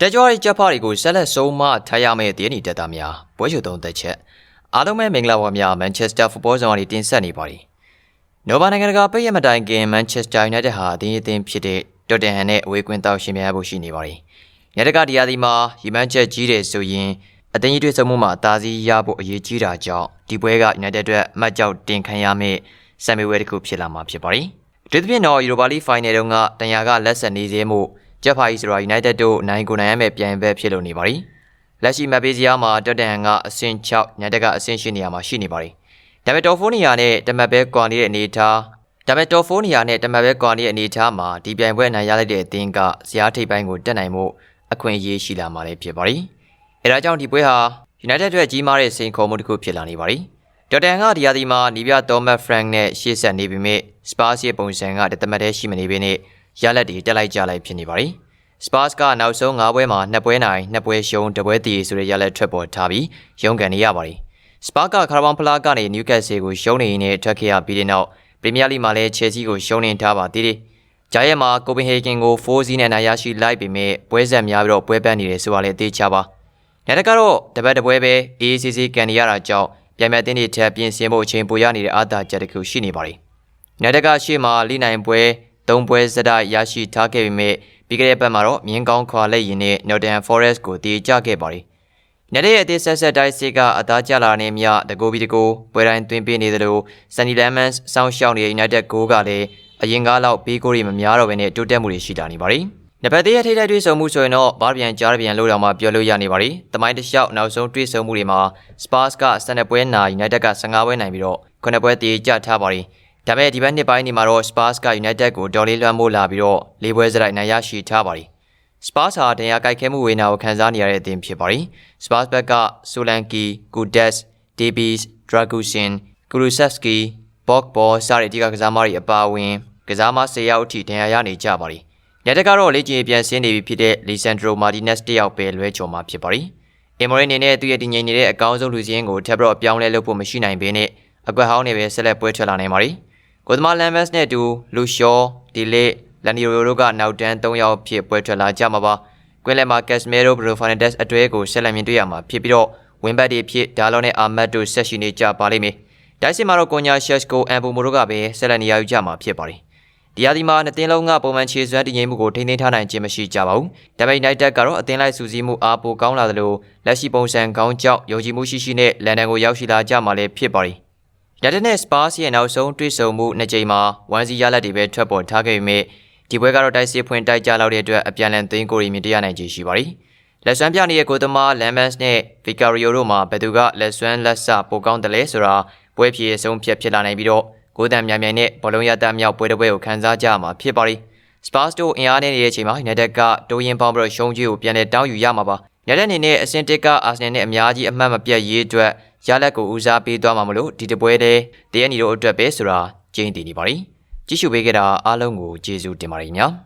တက်ကြွရေးချက်ဖားတွေကိုဆက်လက်ဆုံးမထားရမယ့်တင်းနီတက်တာများပွဲချုပ်သုံးသက်ချက်အားလုံးပဲမင်္ဂလာပါများမန်ချက်စတာဖူဘောဇုံကနေတင်ဆက်နေပါသည်နိုဘာနိုင်ငံတကာပိတ်ရမတိုင်ခင်မန်ချက်စတာယူနိုက်တက်ဟာအသင်းအသင်းဖြစ်တဲ့တော်တန်ဟန်နဲ့အဝေးကွင်းတောက်ရှင်များဖို့ရှိနေပါသည်ညတကတရားဒီမှာရီမန်ချက်ကြီးတယ်ဆိုရင်အသင်းကြီးတွေ့ဆုံမှုမှာအသာစီးရဖို့အရေးကြီးတာကြောင့်ဒီပွဲကယူနိုက်တက်အတွက်အမှတ်ကြောက်တင်ခံရမယ့်ဆမ်မီဝဲတစ်ခုဖြစ်လာမှာဖြစ်ပါသည်ဒီသဖြင့်တော့ယူရိုပါလီဖိုင်နယ်တုန်းကတန်ရာကလက်ဆက်နေစေမှု ဂျက်ဖာကြီးဆိုတာ United တို့နိုင်ကိုနိုင်ရမယ့်ပြိုင်ပွဲဖြစ်လို့နေပါသည်လက်ရှိမက်ပေးစရာမှာတက်တန်ကအဆင့်6ညတက်ကအဆင့်8နေရာမှာရှိနေပါသည်ဒါပေမဲ့တော်ဖိုနီယာနဲ့တမတ်ပဲကွာနေတဲ့အနေအထားဒါပေမဲ့တော်ဖိုနီယာနဲ့တမတ်ပဲကွာနေတဲ့အနေအထားမှာဒီပြိုင်ပွဲနိုင်ရလိုက်တဲ့အသင်းကဇယားထိပ်ပိုင်းကိုတက်နိုင်မှုအခွင့်အရေးရှိလာမှာလည်းဖြစ်ပါသည်အဲဒါကြောင့်ဒီပွဲဟာ United အတွက်ကြီးမားတဲ့စိန်ခေါ်မှုတစ်ခုဖြစ်လာနေပါသည်တော်တန်ကဒီယာဒီမှာနီးပြတော်မတ်ဖရန့်နဲ့ရှေ့ဆက်နေပြီမြစပါးစီပုံစံကတမတ်တည်းရှိမနေပေနဲ့ ရလက်တွေတက်လိုက်ကြလိုက်ဖြစ်နေပါသည်စပါးကနောက်ဆုံး၅ပွဲမှာ2ပွဲနိုင်2ပွဲရှုံး2ပွဲတည်ဆိုတဲ့ရလက်ထွက်ပေါ်ထားပြီးရုန်းကန်နေရပါသည်စပါးကခါရဘန်ဖလားကနေနျူကက်ဆယ်ကိုရှုံးနေရင်းထွက်ခဲ့ရပြီးတဲ့နောက်ပရီးမီးယားလိမှာလည်းချယ်ဆီကိုရှုံးနေထားပါသေးတယ်ဂျာယက်မှာကိုပင်ဟေဂင်ကို4-0နဲ့နိုင်ရရှိလိုက်ပေမဲ့ပွဲဆက်များပြီးတော့ပွဲပန်းနေတယ်ဆိုတာလည်းသိချပါညတကတော့တပတ်တပွဲပဲ AACC ကန်နေရတာကြောင့်ပြန်ပြတင်းတွေထက်ပြင်ဆင်ဖို့အချိန်ပိုရနေတဲ့အာသာချက်တစ်ခုရှိနေပါသည်ညတကရှေ့မှာလိနိုင်ပွဲ ၃ပွဲစတရရှိထားခဲ့ပေမဲ့ပြီးခဲ့တဲ့ပတ်မှာတော့မြင်းကောင်းခွာလက်ရင်နဲ့ Northern Forest ကိုတည်ကြခဲ့ပါသည်။ညတဲ့ရဲ့အသေးဆက်ဆက်တိုင်းစစ်ကအသားကျလာနေမြတကိုဘီတကိုပွဲတိုင်းသွင်းပေးနေသလို Sunny Lemons စောင်းရှောင်းနေတဲ့ United ကိုကလည်းအရင်ကားလောက်ပေးကိုရီမများတော့ဘဲနဲ့တိုးတက်မှုတွေရှိတာနေပါသည်။နံပါတ်3ရဲ့ထိထိုက်တွေ့ဆုံမှုဆိုရင်တော့ဘာပြန်ကြားပြန်လို့တော့မှပြောလို့ရနေပါသည်။တမိုင်းတစ်လျှောက်နောက်ဆုံးတွေ့ဆုံမှုတွေမှာ Spurs က12ပွဲနိုင် United က15ပွဲနိုင်ပြီးတော့9ပွဲတည်ကြထားပါသည်။ ဒါပေမဲ့ဒီဘက်နှစ်ပိုင်းဒီမှာတော့ Spurs က United ကိုဒေါ်လေးလွှမ်းမိုးလာပြီးတော့၄ပွဲစရိုက်နိုင်ရရှိထားပါသည်။ Spurs ဟာတရားကြိုက်ခဲမှုဝေနာကိုခံစားနေရတဲ့အသင်းဖြစ်ပါသည်။ Spurs ဘက်က Solanke, Kudes, Davies, Dragusin, Kulusevski, Pogba စတဲ့ဒီကကစားမတွေအပါအဝင်ကစားမ၁၀ယောက်အထိတရားရနေကြပါသည်။ညတက်ကတော့လေ့ကျင့်ပြန်ဆင်းနေပြီဖြစ်တဲ့ Lisandro Martinez တယောက်ပဲလွဲချော်မှာဖြစ်ပါသည်။ Emery အနေနဲ့သူရဲ့တည်ငြိမ်နေတဲ့အကောင်းဆုံးလူစည်းရင်ကိုထပ်ပြီးတော့ပြောင်းလဲလုပ်ဖို့မရှိနိုင်ပေနဲ့အကွက်ဟောင်းနဲ့ပဲဆက်လက်ပွဲထွက်လာနိုင်ပါသည်။ ကိုသမာလမ်မတ်နဲ့အတူလူရှောဒီလေလန်နီရိုတို့ကနောက်တန်း၃ယောက်ဖြစ်ပွဲထွက်လာကြမှာပါ။ကွင်းလက်မှာကက်စမီရိုဘရိုဖာနက်ဒက်အတွဲကိုဆက်လက်မြင်တွေ့ရမှာဖြစ်ပြီးတော့ဝင်းဘတ်တွေဖြစ်ဒါလောနဲ့အာမတ်တို့ဆက်ရှိနေကြပါလိမ့်မယ်။တိုက်စစ်မှာတော့ကွန်ညာရှက်ကိုအန်ဘူမိုတို့ကပဲဆက်လက်နေရာယူကြမှာဖြစ်ပါတယ်။ဒီယာဒီမှာနှစ်သင်းလုံးကပုံမှန်ခြေစွမ်းတည်ငြိမ်မှုကိုထိန်းသိမ်းထားနိုင်ခြင်းမရှိကြပါဘူး။ဒါပေမဲ့ United ကတော့အသင်းလိုက်စူးစီးမှုအားပိုကောင်းလာသလိုလက်ရှိပုံစံကောင်းကြောက်ယုံကြည်မှုရှိရှိနဲ့လန်ဒန်ကိုရောက်ရှိလာကြမှာလည်းဖြစ်ပါတယ်။ United နဲ့ Spurs ရဲ့နောက်ဆုံးတွေ့ဆုံမှုနှစ်ကြိမ်မှာ1-0ရလဒ်တွေပဲထွက်ပေါ်ထားခဲ့ပေမဲ့ဒီပွဲကတော့တိုက်စစ်ဖွင့်တိုက်ကြလောက်တဲ့အတွက်အပြန်လန်သွင်းကိုရီမြင်တရနိုင်ခြေရှိပါတယ်။လက်စွမ်းပြနေတဲ့ကိုသမား Lamans နဲ့ Vicario တို့မှာဘယ်သူကလက်စွမ်းလက်စပိုကောင်းတယ်လဲဆိုတာပွဲဖြည့်အဆုံးဖြတ်ဖြစ်လာနိုင်ပြီးတော့ကိုတန်မြန်မြန်နဲ့ဘောလုံးရတမြောက်ပွဲတစ်ပွဲကိုခန်းစားကြမှာဖြစ်ပါလိမ့်။ Spurs တို့အင်အားနဲ့နေတဲ့အချိန်မှာ United ကတိုးရင်ပေါင်းပြီးတော့ရှုံးကြီးကိုပြန်လည်တောင်းယူရမှာပါ။ United အနေနဲ့အဆင့်တစ်က Arsenal နဲ့အများကြီးအမှတ်မပြတ်ရေးအတွက် ရလက်ကိုဦးစားပေးသွားမှာမလို့ဒီတပွဲတည်းတရနီတို့အတွက်ပဲဆိုတာကျင်းတည်နေပါလိမ့်။ကြည့်ရှုပေးကြတာအားလုံးကိုကျေးဇူးတင်ပါတယ်ညာ။